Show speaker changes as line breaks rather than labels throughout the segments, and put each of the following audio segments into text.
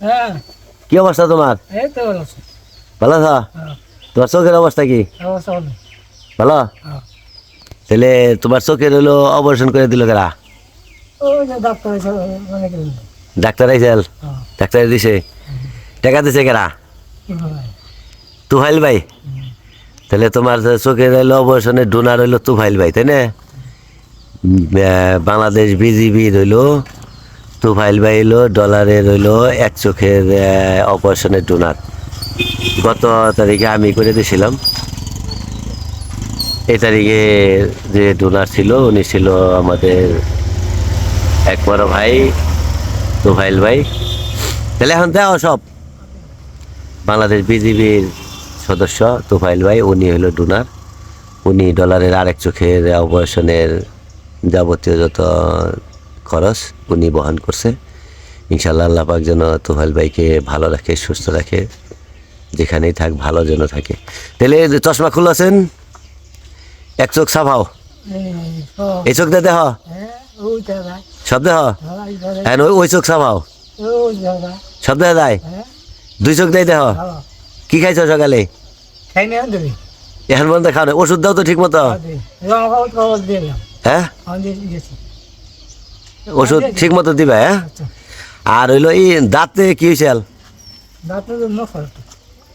হ্যাঁ।
কি অবস্থা তোমার?
এই তো ভালো আছে।
ভালো আছো?
হ্যাঁ।
তোমার চোখের অবস্থা কি?
অবস্থা ভালো।
ভালো?
হ্যাঁ।
তাহলে তোমার চোখের হলো অপারেশন করে দিল কেরা?
ডাক্তার
ডাক্তার আইসাল?
হ্যাঁ।
ডাক্তার দিছে? টাকা দিছে কেরা? তুফাইল ভাই? তাহলে তোমার চোখের হইল অপারেশনের ডোনার হইল তুফাইল ভাই তাই না? বাংলাদেশ বিজিবি রইল তুফাইল ভাই হইল ডলারের হইল এক চোখের অপারেশনের ডোনার গত তারিখে আমি করে দিয়েছিলাম এই তারিখে যে ডোনার ছিল, উনি ছিল আমাদের এক বড় ভাই তুফাইল ভাই। তাহলে এখন দেওয়া সব। বাংলাদেশ বিজিবির সদস্য তুফাইল ভাই, উনি হলো ডোনার উনি ডলারের আরেক চোখের অপারেশনের যাবতীয় যত খরচ উনি বহন করছে। ইনশাল্লাহ আল্লাহ পাক যেন তুফাইল ভাইকে ভালো রাখে সুস্থ রাখে যেখানেই থাক ভালো যেন থাকে। তাহলে চশমা খুলেছেন এক চোখ সাফাও।
এই
চোখ দিয়ে দেহ?
হ্যাঁ
সব দেহ?
হ্যাঁ
হ্যাঁ ওই ওই চোখ সাফাও। সব দেহ
হ্যাঁ
দুই চোখ দেয় দেহ? কি খাইছো সকালে? এখন পর্যন্ত খাও না। ওষুধ দাও তো ঠিক মতো হ্যাঁ?
দিয়ে দিয়েছি
ওষুধ ঠিক মতো দিবে হ্যাঁ?
আচ্ছা।
আর হইল এই দাঁতে কি হয়েছিল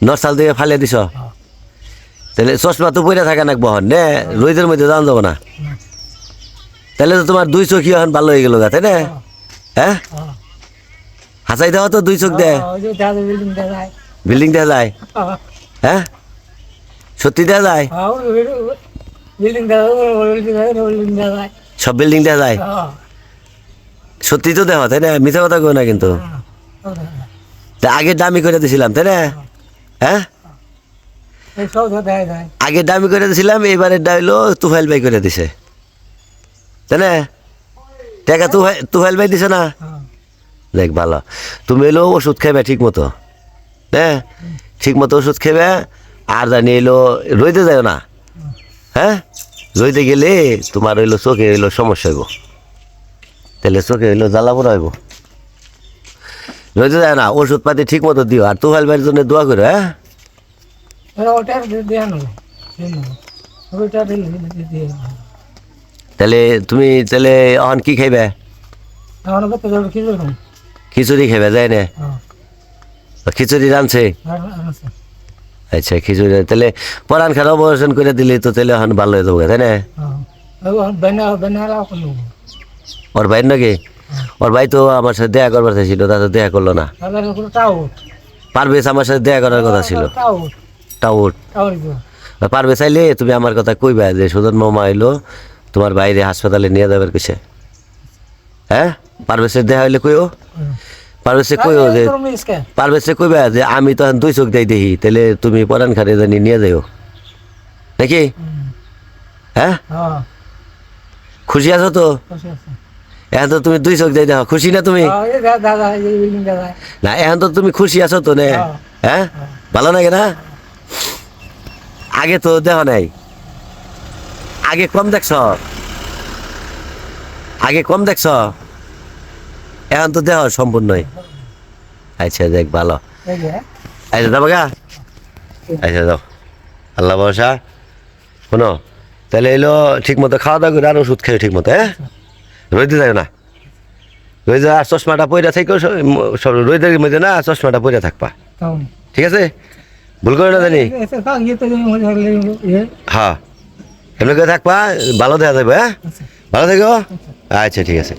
নসাল দিয়ে ফালিয়ে দিছ?
হ্যাঁ।
তাহলে চশমা তো পইরা থাকে না বহন নে? রোদের মধ্যে দাম যাব না। তাহলে তো তোমার দুই চোখই এখন ভালো হয়ে গেল তাই না? হ্যাঁ।
হ্যাঁ?
হাসাই দেওয়া তো দুই চোখ দেয়।
ওই বিল্ডিং
দেখা যায়। হ্যাঁ। সত্যি দেখা যায়?
হ্যাঁ
সব বিল্ডিং দেখা যায়?
হ্যাঁ।
সত্যি তো দেখা তাই না? মিথ্যা কথা কেউ না কিন্তু। আগে দামি করে দিছিলাম, তাই না? হ্যাঁ? আগে দামি করে দিছিলাম এবারে ডাইলো তুফাইল বাই করে দিছে। তাই না? টাকা তুফাইল তুফাইল ভাই দিছে না? দেখ ভালো। তুমি এলো ওষুধ খাইবে ঠিক মতো হ্যাঁ ঠিক মতো ওষুধ খাইবে, আর জানি এলো রইতে যায় না। হ্যাঁ? রইতে গেলে তোমার হইল চোখে এলো সমস্যা হইব। তাহলে চোখে হইল জ্বালা পোড়া হইব। যায় না ওষুধ পাতি ঠিক মতো দিও আর তুফাইল ভাইয়ের জন্য দোয়া করো হ্যাঁ?
দিয়ে
তাহলে তুমি তাহলে এখন কি খাইবে? খিচুড়ি খাইবে যায় না?
হ্যাঁ।
খিচুড়ি রানছে আচ্ছা খিচুড়ি তাহলে পরান খারাপ অপারেশন করে দিলে তো তাহলে এখন ভালো হয়ে যাব তাই না? ওর ভাই নাকি? ওর ভাই তো আমার সাথে দেখা করবার ছিল তা তো দেখা করল না। পারভেজ আমার সাথে দেখা করার কথা ছিল?
টাউট
পারবে চাইলে তুমি আমার কথা কইবা যে সুজন মামা এলো তোমার বাইরে হাসপাতালে নিয়ে যাবার কিছু হ্যাঁ? পারভেজের দেখা হইলে কইও? পারভেজে কইও যে পারভেজে কইবা যে আমি তো দুই চোখ দেই দেখি তাহলে তুমি পরান খারে জানি নিয়ে যাইও। নাকি? হ্যাঁ?
হ্যাঁ।
খুশি আছো তো? এখন তো তুমি দুই চোখ দেই দেখো খুশি না তুমি? না এখন তো তুমি খুশি আছো তো নে?
হ্যাঁ।
ভালো লাগে না? আগে তো দেখো নাই। আগে কম দেখছ? আগে কম দেখছ? এখন তো দেহ সম্পূর্ণই। আচ্ছা দেখ ভালো। আচ্ছা যাব গা আচ্ছা যাও আল্লাহ ভরসা। শোনো তাহলে এলো ঠিক মতো খাওয়া দাওয়া করে আর ওষুধ খেয়ে ঠিক মতো হ্যাঁ? রইতে যায় না। রইতে আর চশমাটা পয়রা থেকেও সব রইতে মধ্যে না চশমাটা পয়রা থাকবা। ঠিক আছে? ভুল করে না জানি। হ্যাঁ। এমনি করে থাকবা ভালো দেখা যাবে হ্যাঁ? ভালো থেকো। আচ্ছা ঠিক আছে।